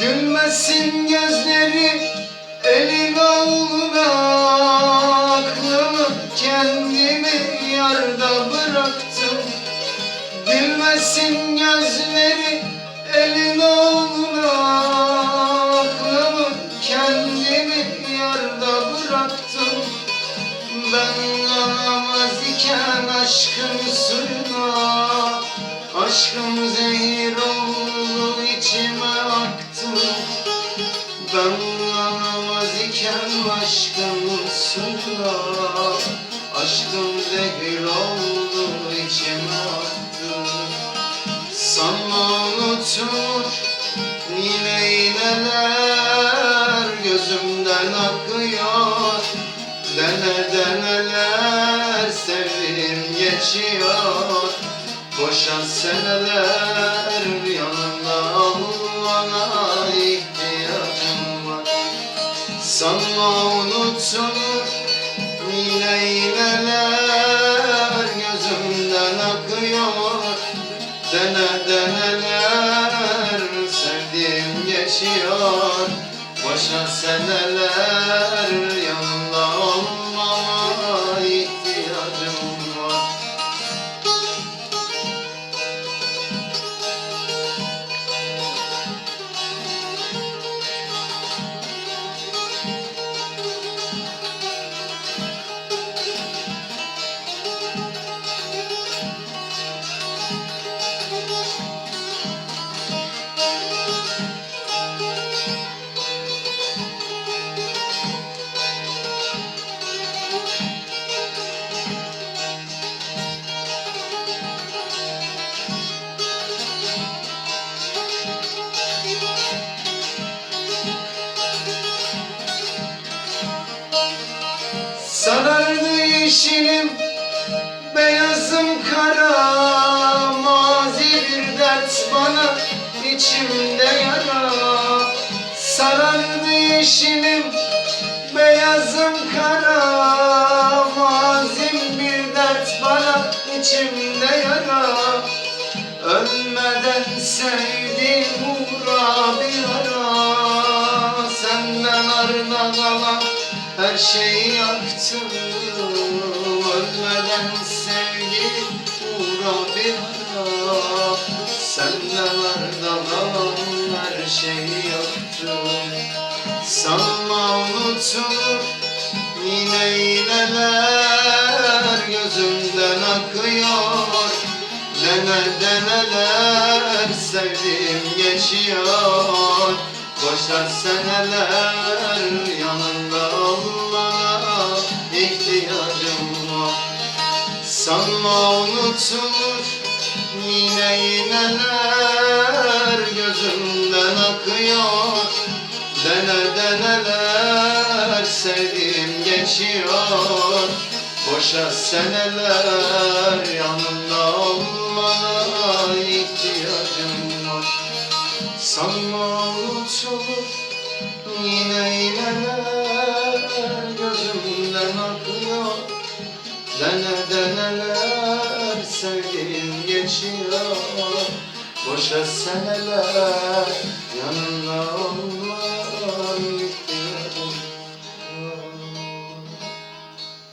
Bilmesin gözleri elin oğluna Aklımı kendimi yarda bıraktım. Bilmesin gözleri elin oğluna Aklımı kendimi yarda bıraktım. Ben alamaz iken aşkın suyuna Aşkım zehir Aşkım zehir oldu içime aktı. Sanma unutulur yine iğneler Gözümden akıyor. Dene deneler sevdiğim geçiyor. Boşa seneler yanımda olmana ihtiyacım var. Sanma unutulur yine iğneler Gözümden akıyor. Dene deneler sevdiğim geçiyor. Boşa seneler yeşilim Beyazım kara Mazi bir dert bana içimde yara. Sarardı yeşilim Beyazım kara Mazim bir dert bana içimde yara. Ölmeden sevdim uğra bir ara Senden arda kalan her şeyi yaktım Sanma unutulur. Yine iğneler Gözümden akıyor. Deneler sevdiğim geçiyor. Boşa seneler yanında olmana ihtiyacım var Sanma unutulur. Yine iğneler Gözümden akıyor Dene deneler sevdiğim geçiyor. Boşa seneler yanında olmana ihtiyacım var. Sanma unutulur yine iğneler Gözümden akıyor. Dene deneler sevdiğim geçiyor. Boşa seneler yanında